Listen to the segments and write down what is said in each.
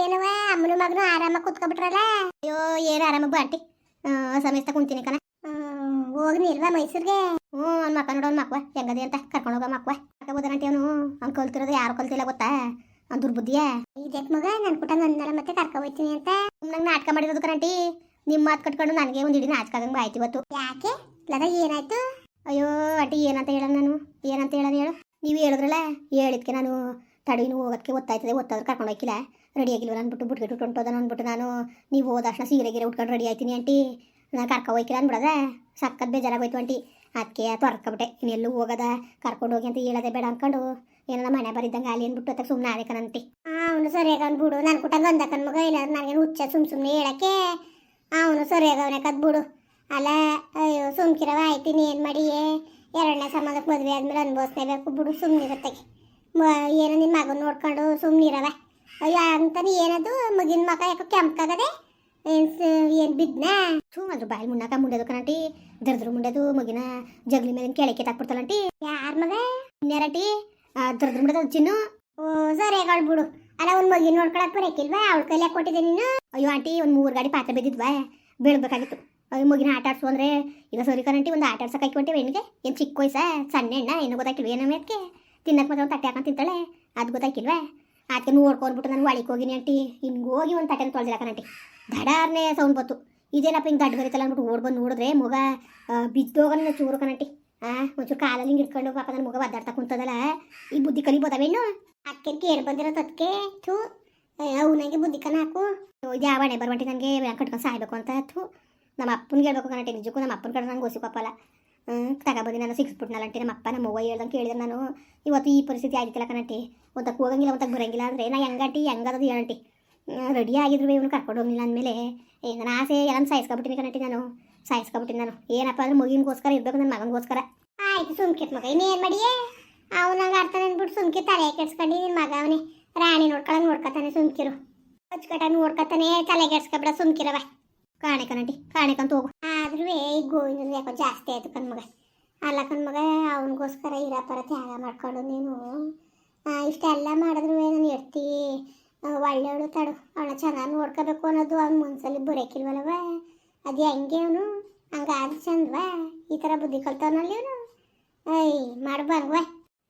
ಏನವ? ಅಮ್ಮನ ಮಗನು ಆರಾಮಾಗಿ ಕುತ್ಕೊಬಿಟ್ರಲ್ಲ ಅಯ್ಯೋ ಏನು ಆರಾಮಾಗಿ ಬಾಟಿ. ಸಮಯಸ್ತ ಕುಂತೀನಿ ಕಣ. ಹೋಗ್ನಿ ಇಲ್ವಾ ಮೈಸೂರಿಗೆ? ಹ್ಞೂ ಅವ್ನ ಮಕ್ಕ ನೋಡೋ ಅವ್ನ ಮಕ್ವ. ಹೆಂಗದೆ ಅಂತ? ಕರ್ಕೊಂಡು ಹೋಗೋ ಮಕ್ವ. ಅಕ್ಕ ಬೋದನಂಟಿ ಅವನು? ಅವ್ನು ಕಲ್ತಿರೋದು ಯಾರು ಕಲ್ತಿಲ್ಲ ಗೊತ್ತಾ? ಅವ್ನು ದುರ್ಬುದ್ಧಿಯ? ಇದಕ್ಕೆ ಮಗ ನನ್ ಕುಟಂಗ ಅಂದಲ್ಲ ಮತ್ತೆ ಕರ್ಕೊ ಹೋಗ್ತೀನಿ ಅಂತ. ನಂಗೆ ನಾಟಕ ಮಾಡಿರೋದು ಕರಂಟಿ ನಿಮ್ಮ ಮಾತು ಕಟ್ಕೊಂಡು ನನಗೆ ಒಂದು ಇಡೀ ನಾಟಕ ಆಗಂಗೆ ಆಯ್ತು ಇವತ್ತು. ಯಾಕೆ? ಲದ ಏನಾಯ್ತು? ಅಯ್ಯೋ ಅಟಿ ಏನಂತ ಹೇಳೋಣ ನಾನು? ಏನಂತ ಹೇಳೋಣ ಹೇಳು? ನೀವು ಹೇಳಿದ್ರಲ್ಲ? ಹೇಳಿದ್ಕೆ ನಾನು ತಡಿನು ಹೋಗೋದಕ್ಕೆ ಗೊತ್ತಾಯ್ತದೆ ಗೊತ್ತಾದ್ರೆ ಕರ್ಕೊಂಡು ಹೋಗಿಲ್ಲ ರೆಡಿ ಆಗಿಲ್ವಲ್ಲ ಅಂದ್ಬಿಟ್ಟು ಬಿಟ್ಬಿಟ್ಟು ಹೊಂಟೋದ ಅಂದ್ಬಿಟ್ಟು ನಾನು, ನೀವು ಹೋದ ತಕ್ಷಣ ಸೀರೆ ಗೀರೆ ಉಟ್ಕೊಂಡು ರೆಡಿ ಆಯ್ತೀನಿ ಆಂಟಿ. ನಾನು ಕರ್ಕೊ ಹೋಯ್ಕಿಲ್ಲ ಅಂದ್ಬಿಡದ? ಸಕ್ಕತ್ ಬೇಜಾರಾಗೋಯ್ತು ಆಂಟಿ. ಅದಕ್ಕೆ ತೊರ್ಕೊಬಿಟ್ಟೆ. ಇನ್ನೆಲ್ಲೂ ಹೋಗದ? ಕರ್ಕೊಂಡು ಹೋಗಿ ಅಂತ ಹೇಳದೆ ಬೇಡ ಅಂದ್ಕೊಂಡು ಏನೋ ಮನೆ ಬರಿದ್ದಂಗೆ ಅಲ್ಲಿ ಅಂದ್ಬಿಟ್ಟು ಅದಕ್ಕೆ ಸುಮ್ಮನೆ ಆದೆ ಕಣಂತಿ. ಅವನು ಸರಿಯಾಗಿ ಅಂದ್ಬಿಡು ನಾನು ಕುಟಂಗ ಅಂದಕ್ಕನ್ ಮಗ. ಇಲ್ಲ ನನಗೇನು ಹುಚ್ಚ ಸುಮ್ ಸುಮ್ಮನೆ ಹೇಳಕ್ಕೆ. ಅವನು ಸರಿಯಾಗಿ ಅವನೇ ಕದ್ಬಿಡು ಅಲ್ಲ, ಅಯ್ಯೋ, ಸುಮ್ಕಿರವ. ಆಯ್ತೀನಿ ಏನು ಮಾಡಿ ಎರಡನೇ ಸಂಬಂಧಕ್ಕೆ ಮದುವೆ ಆದ್ಮೇಲೆ ಅನುಭವಿಸ್ಲೇಬೇಕು ಬಿಡು ಸುಮ್ಮನಿರತ್ತೆ ಏನೋ ನಿನ್ನ ಮಗನ ನೋಡ್ಕೊಂಡು ಸುಮ್ಮನಿರವ ಅಯ್ಯೋ ಅಂತಾನೆ ಏನದು? ಮಗಿನ ಮಗ ಯಾಕೋ ಕೆಂಪಾಗದೆ ಏನು ಬಿದ್ದನಾ ಥೂ ಅದ್ರ ಬಾಯಿ ಮುಂಡಾಕ ಮುಂಡೆದು ಕಣಟಿ. ದರ್ದ್ರ ಮುಂಡೆದು ಮಗಿನ ಜಗ್ಲಿ ಮೇಲೆ ಕೆಳಕ್ಕೆ ತಾಕ್ಬಿಡ್ತಾಳಂಟಿ ಯಾರ ಮಗ? ನೆರಟಿ ದರ್ದ್ರ ಮುಂಡದ ಚಿನ್ನು. ಓ ಸರಿ ಬಿಡು. ಅಲ್ಲ ಒಂದು ಮಗಿನ ನೋಡ್ಕೊಳಕ್ ಬರಕಿಲ್ವಾ? ಅವಳ ಕೈಲಿ ಯಾಕೆ ಕೊಟ್ಟಿದ್ದೆ ನೀನು. ಅಯ್ಯೋ ಆಂಟಿ ಒಂದು ಮೂರು ಗಾಡಿ ಪಾತ್ರೆ ಬಿದ್ದಿದ್ವಾ? ಬೀಳ್ಬೇಕಾಗಿತ್ತು. ಅಯ್ಯೋ ಮಗಿನ ಆಟ ಆಡ್ಸು ಅಂದರೆ. ಈಗ ಸರಿ ಕರಂಟಿ ಒಂದು ಆಟ ಆಡ್ಸಕ್ಕೆ ಹಾಕೊಂಡೆ ಹೆಣ್ಣಿಗೆ ಏನು ಚಿಕ್ಕ ವಯಸ್ಸ? ಸಣ್ಣ ಹೆಣ್ಣ? ಏನು ಗೊತ್ತಾಗಿಲ್ವ ಏನೋ ಮೇತ್ಕೆ ತಿನ್ನಕ್ಕೆ ಮತ್ತೆ ಒಂದು ತಟ್ಟೆ ಹಾಕೊಂಡು ತಿಂತಾಳೆ. ಅದು ಗೊತ್ತಾಕಿಲ್ವಾ ಅದಕ್ಕೆ ನೋಡ್ಕೊಂಡ್ಬಿಟ್ಟು ನಾನು ಒಳಗೆ ಹೋಗಿನಿ ಆಂಟಿ ಹಿಂಗೆ ಹೋಗಿ ಒಂದು ತಟ್ಟೆನ ತೊಳೆದಿಲ್ಲ ಆಂಟಿ ದಡಾರನೇ ಸೌಂಡ್ ಬತ್ತು ಇದೇನಪ್ಪ ಹಿಂಗೆ ದಡ್ಡ ಬರೀತಲ್ಲ ಅಂದ್ಬಿಟ್ಟು ಓಡ್ ಬಂದು ನೋಡಿದ್ರೆ ಮಗ ಬಿದ್ದೋಗನ ಚೂರು ಕಣಂಟಿ ಆ, ಒಂಚೂರು ಕಾಲಲ್ಲಿ ಹಿಂಗೆ ಇಟ್ಕೊಂಡು ಪಾಪ ನನ್ನ ಮಗ ಒದ್ದಾಡ್ತಾ ಕುಂತದಲ್ಲ. ಈ ಬುದ್ಧಿ ಕಲಿಬೋದವೇನು ಅಕ್ಕೆ ಕೇರ್ ಬಂದಿರೋ ತತ್ಕೆ ಥೂ. ಅವನಿಗೆ ಬುದ್ಧಿ ಕಣ ಹಾಕು. ಯಾವ ಹಣೆ ಬರ್ಬಂಟಿ ನನಗೆ ಕಟ್ಕೊಂಡು ಸಾಯ್ಬೇಕು ಅಂತ. ಥೂ. ನಮ್ಮ ಅಪ್ಪನಿಗೆ ಹೇಳ್ಬೇಕು ಕಣಂಟಿ. ನಿಜಕ್ಕೂ ನಮ್ಮ ಅಪ್ಪನ ಕಡೆ ನಂಗೆ ಓಸಿ ಪಾಪಲ್ಲ ತಗೊಬಂದು ನಾನು ಸಿಕ್ಸ್ಬಿಟ್ನಲ್ಲಂಟಿ ನಮ್ಮ ಅಪ್ಪ ನಮ್ಮ ಅವ್ವ ಹೇಳ್ದಂಗೆ ಕೇಳಿದ್ರೆ ನಾನು. ಇವತ್ತು ಈ ಪರಿಸ್ಥಿತಿ ಆಗಿತ್ತಲ್ಲ ಕಣಂಟಿ ಒಂದಕ್ಕೆ ಹೋಗಂಗಿಲ್ಲ ಒಂದಕ್ಕೆ ಬರಂಗಿಲ್ಲ ಅಂದರೆ ನಾ ಹೆಂಗಟಿ ಹೆಂಗದದು ಹೇಳಂಟಿ ರೆಡಿ ಆಗಿದ್ರು ಇವನು ಕರ್ಕೊಂಡು ಹೋಗಿಲ್ಲ ಅಂದಮೇಲೆ. ಏ, ನನ್ನ ಆಸೆ ಎಲ್ಲ ಸಾಯಿಸ್ಕೊಬಿಟ್ಟಿನಿ ಕಣಂಟಿ ನಾನು. ಸಾಯಿಸ್ಕೊಬಿಟ್ಟಿನಿ ನಾನು. ಏನಪ್ಪ ಅಂದ್ರೆ ಮಗಿನ್ಗೋಸ್ಕರ ಇರ್ಬೇಕು ನನ್ನ ಮಗನಿಗೋಸ್ಕರ. ಆಯ್ತು, ಸುಮ್ಕಿತ್ ಮಗ, ಇನ್ನೇನು ಮಾಡಿಯೇ? ಅವನಾಗ ಆಡ್ತಾನೆ ಅಂದ್ಬಿಟ್ಟು ಸುಮ್ಕಿ ತಲೆ ಕೆಡ್ಸ್ಕೊಂಡು ನಿನ್ನ ಮಗ ಅವನೇ. ರಾಣಿ ನೋಡ್ಕೊಳಂಗೆ ನೋಡ್ಕೊತಾನೆ ಸುಮ್ಕಿರು. ಅಚ್ಚುಕಟ್ಟಾಗಿ ನೋಡ್ಕೊತಾನೆ, ತಲೆ ಕೆಡ್ಸ್ಕೊಬಿಡ, ಸುಮ್ಕಿರವ. ಕಾಣೆ ಕಾಣಿಕಂತ ಹೋಗು. ಆದ್ರೂ ಈ ಗೋವಿಂದ ಯಾಕೋ ಜಾಸ್ತಿ ಆಯ್ತು ಕಣ್ಮಗ. ಅಲ್ಲ ಕಣ್ಮಗ, ಅವನಿಗೋಸ್ಕರ ಇರಪ್ಪರ ತ್ಯಾಗ ಮಾಡ್ಕೊಂಡು ನೀನು ಇಷ್ಟೆಲ್ಲ ಮಾಡಿದ್ರು ನಾನು ಎಡ್ತಿ ಒಳ್ಳೆಯವಳು ತಡು ಅವಳ ಚೆನ್ನಾಗಿ ನೋಡ್ಕೋಬೇಕು ಅನ್ನೋದು ಅವ್ನ ಮನ್ಸಲ್ಲಿ ಬರೋಕಿಲ್ವಲ್ಲವ ಅದು ಹೆಂಗೆ ಅವನು? ಹಂಗಾದ್ರೆ ಚಂದವ, ಈ ಥರ ಬುದ್ಧಿ ಕಲ್ತವನಲ್ಲಿ ಅವನು ಐ ಮಾಡ್ಬಂಗ್ವ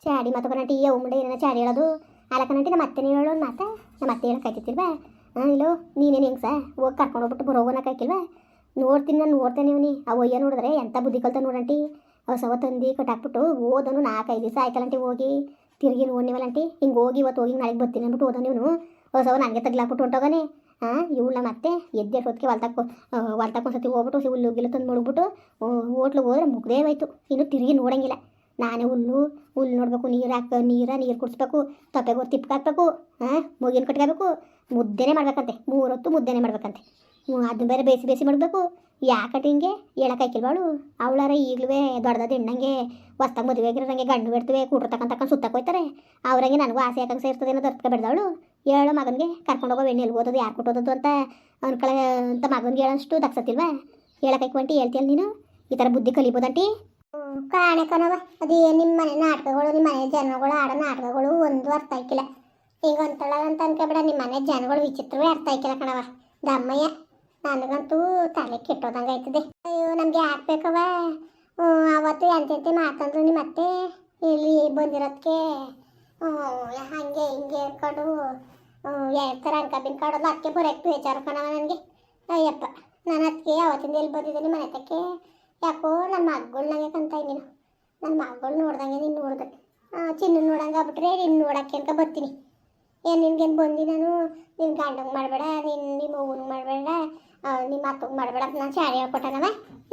ಚಾಡಿ ಮತ್ತೊಬ್ಬ ನಟಿ ಯಾವ ಮುಂಡೆ ಏನ ಚಾಡಿ ಹೇಳೋದು. ಅಲ್ಲ ಕಣ್ಣಿ ನಮ್ಮ ಅತ್ತೆನೇ ಹೇಳೋ ಮಾತ? ನಮ್ಮ ಅತ್ತೆ ಹಾಂ ಇಲ್ಲೋ ನೀನೇನು ಹೆಂಗೆ ಸಾ ಹೋಗಿ ಕರ್ಕೊಂಡು ಹೋಗ್ಬಿಟ್ಟು ಬರೋಗೋನಕ್ಕಾಯ್ಕಿಲ್ವಾ ನೋಡ್ತೀನಿ ನಾನು, ನೋಡ್ತೇನೆ ಇವನಿ. ಆ ಒಯ್ಯ ನೋಡಿದ್ರೆ ಎಂಥ ಬುದ್ಧಿ ಕಲ್ತ ನೋಡಂಟಿ ಹೊಸವ ತಂದು ಕಟ್ಟಾಕ್ಬಿಟ್ಟು ಓದನು ನಾಲ್ಕೈದು ದಿವಸ ಆಯ್ತಲ್ಲಂಟಿ ಹೋಗಿ. ತಿರುಗಿ ನೋಡ್ನಿವಲ್ಲಂಟಿ ಹಿಂಗೆ ಹೋಗಿ ಇವತ್ತು ಹೋಗಿ ನಾಳೆಗೆ ಬರ್ತೀನಿ ಅಂದ್ಬಿಟ್ಟು ಓದೋನು ಇವನು. ಹೊಸವ ನನಗೆ ತಗ್ಲಾಕ್ಬಿಟ್ಟು ಹೊಂಟೋಗಾನೆ ಹಾಂ ಇವಳ ಮತ್ತೆ ಎದ್ದೆ ಹೊತ್ತಿಗೆ ಹೊಲ್ತಕ್ಕೊ ಹೊಲ್ತಕ್ಕೊಂದ್ಸತಿ ಹೋಗ್ಬಿಟ್ಟು ಹುಲ್ಲು ಗಿಲ್ಲು ತಂದು ಹೋಟ್ಲಿಗೆ ಹೋದ್ರೆ ಮುಗ್ದೇ ಹೋಯ್ತು. ಇನ್ನು ತಿರುಗಿ ನೋಡೋಂಗಿಲ್ಲ. ನಾನೇ ಹುಲ್ಲು ಹುಲ್ಲು ನೋಡಬೇಕು, ನೀರು ಹಾಕ, ನೀರ ನೀರು ಕುಡಿಸ್ಬೇಕು, ತೊಪ್ಪೆಗೋರು ತಿಪ್ಪಕ್ಕೆ ಹಾಕ್ಬೇಕು ಹಾಂ ಮುಗಿನ ಕಟ್ಕೋಬೇಕು ಮುದ್ದೆನೇ ಮಾಡ್ಬೇಕಂತೆ, ಮೂರೊತ್ತು ಮುದ್ದೆನೇ ಮಾಡ್ಬೇಕಂತೆ. ಅದನ್ನ ಬೇರೆ ಬೇಯಿಸಿ ಬೇಯಿಸಿ ಮಾಡಬೇಕು. ಯಾಕೆ ಹಿಂಗೆ ಹೇಳಕ್ಕಾಯ್ಕಿಲ್ವಾಳು ಅವಳಾರ ಈಗಲೂ ದೊಡ್ಡದಾದ ಹೆಣ್ಣಂಗೆ, ಹೊಸ್ದಾಗ ಮದುವೆ ಆಗಿರೋಂಗೆ ಗಂಡು ಬಿಡ್ತೀವಿ ಕೂಟ್ರು ಸುತ್ತಕ್ಕೆ ಹೋಯ್ತಾರೆ. ಅವ್ರಂಗೆ ನನಗೂ ಆಸೆ ಯಾಕಂಗೆ ಸೇರ್ತದೆ ಅನ್ನೋ ದರ್ಕ ಬಿಡ್ದವಳು ಹೇಳೋ ಮಗನಿಗೆ ಕರ್ಕೊಂಡು ಹೋಗೋ ಎಣ್ಣೆ ಎಲ್ಲಿ ಓದೋದು ಯಾರು ಕೊಟ್ಟೋದದು ಅಂತ ಅನ್ಕಳ ಅಂತ ಮಗನಿಗೆ ಹೇಳೋಷ್ಟು ದಕ್ಸತ್ತಿಲ್ವಾ ಹೇಳೋಕ್ಕಾಯ್ಕೊಂಟಿ ಹೇಳ್ತೀಯಲ್ಲ ನೀನು? ಈ ಥರ ಬುದ್ಧಿ ಕಲಿಬೋದಂಟಿ ಕಾಣೆ ಕಣವ ಅದೇ ನಿಮ್ಮ ಮನೆ ನಾಟಕಗಳು ನಿಮ್ಮ ಮನೆ ಜನಗಳು ಆಡೋ ನಾಟಕಗಳು ಒಂದು ಅರ್ಥ ಆಯ್ಕಿಲ್ಲ ಈಗ ಅಂತಳ ಅಂತ ಅನ್ಕೊಬೇಡ ನಿಮ್ಮ ಮನೆ ಜನಗಳು ವಿಚಿತ್ರವೇ ಅರ್ಥ ಆಯ್ಕಿಲ್ಲ ಕಣವ ದಮ್ಮಯ್ಯ ನನಗಂತೂ ತಲೆ ಕೆಟ್ಟೋದಂಗೆ ಆಯ್ತದೆ. ಅಯ್ಯೋ, ನಮಗೆ ಹಾಕ್ಬೇಕವ ಅವತ್ತು ಎಂತೆಂತೆ ಮಾತಂದ್ರು ನಿಮ್ಮ ಅತ್ತೆ. ಇಲ್ಲಿ ಬಂದಿರೋದಕ್ಕೆ ಹಾಗೆ ಹಿಂಗೆ ಅನ್ಕೊಂಡು ಎರಡು ಥರ ಅನ್ಕೊಬಿನ್ ಕಾಡೋದು. ಅದಕ್ಕೆ ಬರೋಕ್ಕೆ ಬೇಜಾರು ಕಣವ ನನಗೆ. ಅಯ್ಯಪ್ಪ, ನಾನು ಅದಕ್ಕೆ ಅವತ್ತಿಂದ ಎಲ್ಲಿ ಬಂದಿದ್ದೀನಿ ಮನೆ ತಕ್ಕೆ? ಯಾಕೋ ನನ್ನ ಮಗಳನ್ನಾಗೆ ಕಂತ ನೀನು ನನ್ನ ಮಗಳು ನೋಡ್ದಂಗೆ ನೀನು ನೋಡ್ದೆ. ಚಿನ್ನ ನೋಡಂಗೆ ಆಗ್ಬಿಟ್ರೆ ನೀನು ನೋಡಕ್ಕೆ ಅಂತ ಬರ್ತೀನಿ. ಏನು ನಿನ್ಗೇನು ಬಂದಿ ನಾನು ನಿನ್ನ ಗಂಡಂಗೆ ಮಾಡಬೇಡ ನಿನ್ನ ನಿಮ್ಮ ಮಾಡಬೇಡ ನಿಮ್ಮ ಅಕ್ಕಂಗೆ ಮಾಡಬೇಡ ಅಂತ ನಾನು ಚಾಡಿ ಹೇಳ್ಕೊಟ್ಟನವ?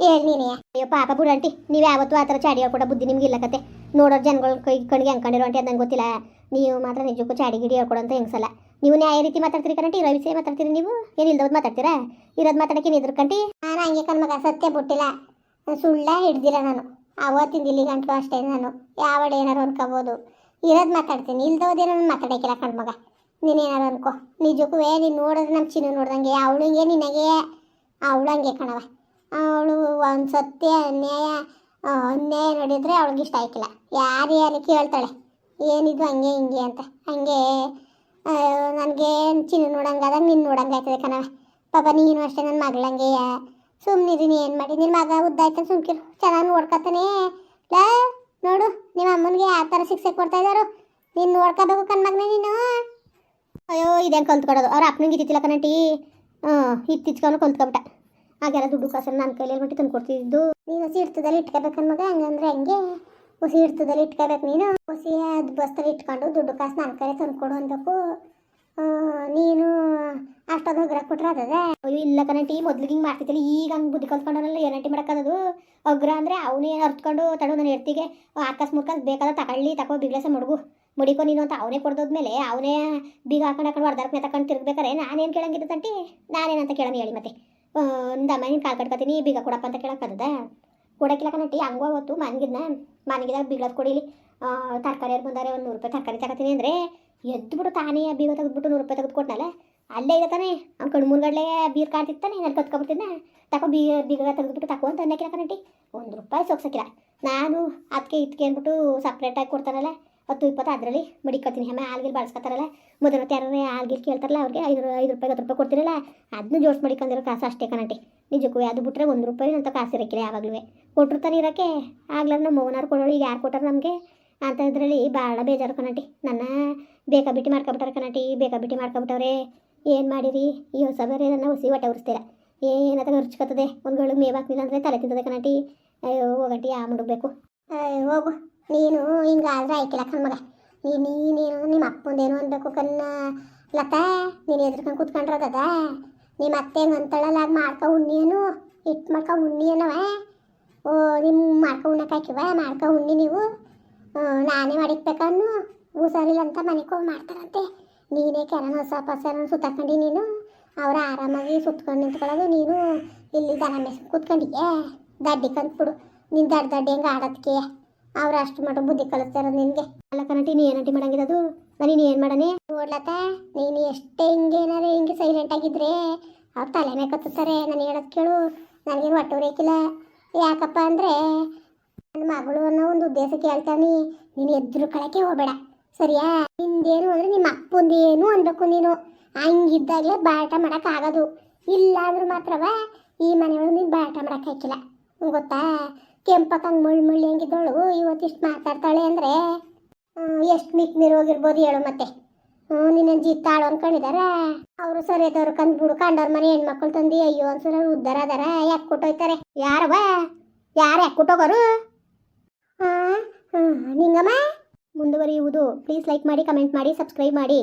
ಹೇಳಿ ನೀನೇ. ಅಯ್ಯೋ ಪಾಪ ಬುಡಂಟಿ ನೀವು ಯಾವತ್ತೂ ಆ ಥರ ಚಾಡಿ ಹೇಳ್ಕೊಡೋ ಬುದ್ಧಿ ನಿಮ್ಗೆ ಇಲ್ಲ ಕತೆ. ನೋಡೋರು ಜನಗಳು ಕೈ ಕಣ್ಗೆ ಅಂಕಂಡಿರೋ ಅಂಟಿ ಅದು ನಂಗೆ ಗೊತ್ತಿಲ್ಲ. ನೀವು ಮಾತ್ರ ನಿಜಕ್ಕೂ ಚಾಡಿ ಗಿಡಿ ಹೇಳ್ಕೊಡೋ ಅಂತ ಹೆಂಗಸಲ್ಲ ನೀವು ನ್ಯಾಯ ರೀತಿ ಮಾತಾಡ್ತೀರಿ ಕಣಟಿ ಇರೋ ವಿಷಯ ಮಾತಾಡ್ತೀರಿ ನೀವು? ಏನು ಇಲ್ದವ್ದು ಮಾತಾಡ್ತೀರಾ? ಇರೋದು ಮಾತಾಡಕ್ಕೆ ಏನು ಎದ್ರಕಂಟಿ ನಾನು ಹಂಗೆ ಕಣ್ಮಗ ಸತ್ಯ ಬಿಟ್ಟಿಲ್ಲ. ಸುಳ್ಳ ಹಿಡ್ದಿಲ್ಲ ನಾನು. ಅವತ್ತಿಂದ ಇಲ್ಲಿ ಗಂಟಲು ಅಷ್ಟೇ ನಾನು. ಯಾವಡೆ ಏನಾರು ಅನ್ಕೋಬೋದು. ಇರೋದು ಮಾತಾಡ್ತೀನಿ. ಇಲ್ದೋದೇನೋ ಮಾತಾಡಕ್ಕಿಲ್ಲ ಕಣ್ಮಗ ನೀನೇನಾರು ಅನ್ಕೋ. ನಿಜಕ್ಕೂ ನೀನು ನೋಡಿದ್ರೆ ನಮ್ಮ ಚಿನ್ನು ನೋಡ್ದಂಗೆ, ಅವಳಿಗೆ ನಿನಗೆ, ಅವಳಂಗೆ ಕಣವ ಅವಳು ಒಂದು ಸತ್ಯ ಅನ್ಯಾಯ ಅನ್ಯಾಯ ನೋಡಿದರೆ ಅವಳಿಗೆ ಇಷ್ಟ ಆಯ್ಕಿಲ್ಲ. ಯಾರು ಯಾರು ಕೇಳ್ತಾಳೆ, ಏನಿದು ಹಂಗೆ ಹಿಂಗೆ ಅಂತ. ಹಂಗೆ ನನಗೆ ಚಿನ್ನ ನೋಡಂಗಾದಾಗ ನಿನ್ನ ನೋಡಂಗಾಯ್ತದೆ ಕಣವ ಪಾಪ ನೀನು ಅಷ್ಟೇ ನನ್ನ ಮಗಳಂಗೆಯ ಸುಮ್ಮನಿದ್ದೀನಿ ಏನು ಮಾಡಿ. ನಿನ್ನ ಮಗ ಉದ್ದಾಯ್ತ ಸುಮ್ಕಿರು ಚೆನ್ನಾಗಿ ನೋಡ್ಕೊತಾನೆ. ಲಾ, ನೋಡು ನಿಮ್ಮ ಅಮ್ಮನಿಗೆ ಯಾವ ಥರ ಶಿಕ್ಷೆ ಕೊಡ್ತಾ ಇದ್ದಾರೋ. ನೀನು ನೋಡ್ಕೋಬೇಕು ಕಣ್ಮಗ್ನೇ ನೀನು. ಅಯ್ಯೋ ಇದೇನು ಕಲ್ತ್ಕೊಡೋದು ಅವ್ರ ಅಪ್ಪನಿಗೆ ಇತ್ತಿಲ್ಲ ಕಣಟಿ ಹ್ಞೂ ಇತ್ತಿಚ್ಕೊಂಡು ಕಲ್ತ್ಕೊಬಿಟ್ಟ ಹಾಗೆಲ್ಲ ದುಡ್ಡು ಕಾಸನ್ನು ನನ್ನ ಕೈಲಿ ಹೇಳ್ಬಿಟ್ಟು ತಂದು ಕೊಡ್ತಿದ್ದು ನೀನು ಹಸಿ ಇರ್ತದಲ್ಲಿ ಇಟ್ಕೋಬೇಕು ಮಗ ಹಂಗಂದ್ರೆ ಹಂಗೆ? ಹುಸಿ ಇರ್ತದಲ್ಲಿ ಇಟ್ಕೋಬೇಕು ನೀನು? ಹುಸಿ ಅದು ಬಸ್ತಲ್ಲಿ ಇಟ್ಕೊಂಡು ದುಡ್ಡು ಕಾಸು ನನ್ನ ಕೈಲಿ ತಂದು ಕೊಡು ಆ, ನೀನು ಅಷ್ಟೊಂದು ಒಗ್ರ ಕೊಟ್ರೆ ಅದೇ ಅಯ್ಯೋ ಇಲ್ಲ ಕಣಟಿ ಮೊದ್ಲಿಗೆ ಹಿಂಗೆ ಮಾಡ್ತಿದ್ದಿಲ್ಲ. ಈಗ ಹಂಗೆ ಬುದ್ಧಿ ಕಲ್ತ್ಕೊಂಡಲ್ಲ ಏನಂಟಿ ಮಾಡೋಕ್ಕದು ಅಗ್ರ ಅಂದರೆ ಅವನೇನು ಅರ್ತ್ಕೊಂಡು ತಡು ನನ್ನ ಹೆಡ್ತಿಗೆ ಆಕಾಶ ಮುರ್ಕಾಸ್ ಬೇಕಾದ ತಗೊಳ್ಳಿ ತಗೋ ಬಿಗ್ಲೇಸ ಮಡುಗು. ಮುಡಿಕೊ ನೀನು ಅಂತ ಅವನೇ ಕೊಡ್ದೋದ್ಮೇಲೆ ಅವನೇ ಬೀಗ ಹಾಕೊಂಡು ಹಾಕೊಂಡು ಹೊಡೆದಾರ್ಪನೆ ತಕೊಂಡು ತಿರ್ಗ್ಬೇಕಾರೆ ನಾನೇನು ಕೇಳಂಗಿದ್ದೆ ತಂಟಿ? ನಾನೇನಂತ ಕೇಳೋಣ ಹೇಳಿ ಮತ್ತೆ. ನಿಂದಮ್ಮ ನೀನು ಕಾಲು ಕಟ್ಕೊತೀನಿ ಬೀಗ ಕೊಡಪ್ಪ ಅಂತ ಕೇಳೋಕ್ಕದ ಕೊಡಕ್ಕಿಲ್ಲ ಕಣಟಿ ಹಂಗೋ ಹೊತ್ತು ಮನ್ಗಿದ್ನ. ಮನ್ಗಿದಾಗ ಬೀಗದ ಕೊಡಿಲಿ. ತರಕಾರಿ ಬಂದಾರೆ ಒಂದು ನೂರು ರೂಪಾಯಿ ತರಕಾರಿ ತಗೋತೀನಿ ಅಂದರೆ ಎದ್ಬಿಟ್ಟು ತಾನೇ ಬೀಗ ತೆಗೆದ್ಬಿಟ್ಟು ನೂರು ರೂಪಾಯಿ ತೆಗೆದು ಅಲ್ಲೇ ಇದೆ ತಾನೆ. ಅವ್ನು ಕಣ್ಣು ಮುಂದ್ಗಡೆ ಬೀರ್ ಕಾಡ್ತಿತ್ತಾನೆ ನಾನು ಕತ್ಕೊಬಿಡ್ತಿದ್ನ ತಗೋ ಬೀಗ ಬೀಗ ತೆಗೆದ್ಬಿಟ್ಟು ತಗೋ ಅಂತ ಅನ್ನಕ್ಕಿಲ್ಲ ಕಣಟಿ ಒಂದು ರೂಪಾಯಿ ಸೊಗ್ಸಕ್ಕಿಲ್ಲ ನಾನು ಅದಕ್ಕೆ ಇದಕ್ಕೆ ಅಂದ್ಬಿಟ್ಟು ಸಪ್ರೇಟಾಗಿ ಕೊಡ್ತಾರಲ್ಲ ಹತ್ತು ಇಪ್ಪತ್ತು ಅದರಲ್ಲಿ ಮಡಿಕೊಳ್ತೀನಿ ಹೆಮ್ಮೆ, ಹಾಲ್ಗಿಲ್ ಬಳಸ್ಕೊತಾರಲ್ಲ, ಮೊದಲ ಯಾರು ಹಾಲ್ಗಿಲ್ ಕೇಳ್ತಾರಲ್ಲ, ಅವ್ರಿಗೆ ಐದು ಐದು ರೂಪಾಯಿ ಹತ್ತು ರೂಪಾಯಿ ಕೊಡ್ತಿರಲ್ಲ ಅದನ್ನ ಜೋಡ್ಸಿ ಮಡಿಕೊಂಡಿರೋ ಕಾಸು ಅಷ್ಟೇ ಕಣಟಿ ನಿಜಕ್ಕೂ ಅದು ಬಿಟ್ಟರೆ ಒಂದು ರೂಪಾಯಿ ಅಂತ ಕಾಸು ಇರಕ್ಕಿಲ್ಲ ಯಾವಾಗಲೂ ಕೊಟ್ಟಿರ್ತಾನೆ ಇರೋಕ್ಕೆ ಆಗ್ಲಾರ ನಮ್ಮ ಮೌನಾರು ಕೊಡೋಳು, ಈಗ ಯಾರು ಕೊಟ್ಟಾರ ನಮಗೆ? ಅಂತ ಇದರಲ್ಲಿ ಭಾಳ ಬೇಜಾರು ಕಣಟಿ ನನ್ನ ಬೇಕಾ ಬಿಟ್ಟು ಮಾಡ್ಕೊಬಿಟ್ಟಾರೆ ಕಣಟಿ ಬೇಕಾಬಿಟ್ಟಿ ಮಾಡ್ಕೊಬಿಟ್ಟವ್ರೆ. ಏನು ಮಾಡಿರಿ? ಈ ಹೊಸ ಬೇರೆ ನನ್ನ ಹುಸಿ ಹೊಟ್ಟೆ ಉರಿಸ್ತೀರ? ಏನಾದ್ರೂ ಖರ್ಚ್ಕೊತದೆ ಒಂದು ಮೇವು ಹಾಕ್ಲಿಲ್ಲ ಅಂದರೆ ತಲೆ ತಿಂತದೆ ಕಣಟಿ ಅಯ್ಯೋ, ಹೋಗಂಟಿ, ಆ ಮುಡುಗಬೇಕು. ಹೋಗು. ನೀನು ಹಿಂಗಾದ್ರೆ ಆಯ್ತಿಲ್ಲ ಕಣ್ಮಗ ನೀ ನೀನೇನು ನಿಮ್ಮ ಅಪ್ಪಂದೇನು ಅನ್ಬೇಕು ಕಣ್ಣ? ಲತಾ, ನೀನು ಎದ್ರಕೊಂಡು ಕುತ್ಕೊಂಡ್ರದ ನಿಮ್ಮ ಅತ್ತೆ ಹೆಂಗೆ ಅಂತಳಲ್ಲ ಆಗ ಮಾಡ್ಕೊ ಉಣ್ಣಿಯೇನು? ಇಟ್ಟು ಮಾಡ್ಕೊ ಉಣ್ಣಿ ಓ ನಿಮ್ಮ ಮಾಡ್ಕೊ ಉಣ್ಣಕ್ಕೆ ಹಾಕಿವ? ಮಾಡ್ಕೊ ಉಣ್ಣಿ ನೀವು? ನಾನೇ ಮಾಡಿಕ್ಬೇಕನ್ನು ಹುಷಾರಿಲ್ಲ ಅಂತ ಮನೆಗೆ ಹೋಗಿ ಮಾಡ್ತಾರಂತೆ. ನೀನೇ ಕೆರನ ಹೊಸ ಪಸರ ಸುತ್ತಕೊಂಡು ನೀನು? ಅವ್ರು ಆರಾಮಾಗಿ ಸುತ್ಕೊಂಡು ನಿಂತ್ಕೊಳ್ಳೋದು ನೀನು? ಇಲ್ಲಿ ದನ ಮೇಸ್ ಕೂತ್ಕೊಂಡಿಗೆ ದಡ್ಡಿ ಕಂತ್ಬಿಡು. ನೀನು ದಡ್ಡ ಹೆಂಗ ಹೆಂಗೆ ಆಡೋದಕ್ಕೆ ಅವ್ರ ಅಷ್ಟು ಮಟ್ಟ ಬುದ್ಧಿ ಕಲಿಸ್ತಾರ ನಿನಗೆ. ಅಲ್ಲ ಕನಟಿ, ನೀ ಏನಂಟಿ ಮಾಡಂಗಿರೋದು ನಾನು ಏನು ಮಾಡನೆ ನೋಡ್ಲತ್ತ ನೀನು ಎಷ್ಟೇ ಹಿಂಗೆ ಏನಾರ ಹಿಂಗೆ ಸೈಲೆಂಟ್ ಆಗಿದ್ರೆ ಅವ್ರು ತಲೆ ಮೇಲೆ ಕತ್ತಾರೆ ನಾನು ಹೇಳೋದು ಕೇಳು, ನನಗೇನು ಹೊಟ್ಟೆ ಉರಿಯಕ್ಕಿಲ್ಲ ಯಾಕಪ್ಪ ಅಂದರೆ ನನ್ನ ಮಗಳು ಅನ್ನೋ ಒಂದು ಉದ್ದೇಶ ಕೇಳ್ತಾನಿ ನೀನು ಎದ್ರು ಕಳಕ್ಕೆ ಹೋಗಬೇಡ. ಸರಿಯಾ? ನಿಂದೇನು ಅಂದರೆ ನಿಮ್ಮ ಅಪ್ಪಂದೇನು ಅನ್ಬೇಕು ನೀನು. ಹಂಗಿದ್ದಾಗಲೇ ಬಾಟ ಮಾಡೋಕ್ಕಾಗೋದು ಇಲ್ಲ ಅಂದ್ರೆ ಮಾತ್ರವ ಈ ಮನೆಯೊಳಗೆ ನೀನು ಬಾಟ ಮಾಡೋಕೆ ಹಾಕಿಲ್ಲ. ಗೊತ್ತಾ? ಕೆಂಪಕ್ಕೆ ಹಂಗೆ ಮುಳ್ಳು ಮುಳ್ಳು ಹೆಂಗಿದ್ದವಳು ಇವತ್ತಿಷ್ಟು ಮಾತಾಡ್ತಾಳೆ ಅಂದರೆ ಎಷ್ಟು ಮಿಕ್ ಮೀರಿ ಹೇಳು ಮತ್ತೆ. ಹ್ಞೂ, ನಿನ್ನ ಜಿತ್ತಾಳು ಅನ್ಕೊಂಡಿದಾರ? ಅವರು ಸರಿದವ್ರು ಕಂದು ಬಿಡು ಕಂಡವ್ರ ಮನೆ ಹೆಣ್ಮಕ್ಳು ತಂದು ಅಯ್ಯೋ ಅನ್ಸರ ಉದ್ದಾರ ಅದಾರ, ಯಾಕೆ ಕೊಟ್ಟೋಯ್ತಾರೆ ಯಾರವ ಯಾರು ಯಾಕೆ ಕೊಟ್ಟೋಗೋರು ಹಾಂ ನಿಂಗಮ್ಮ? ಮುಂದುವರಿಯುವುದು. ಪ್ಲೀಸ್ ಲೈಕ್ ಮಾಡಿ ಕಮೆಂಟ್ ಮಾಡಿ ಸಬ್ಸ್ಕ್ರೈಬ್ ಮಾಡಿ.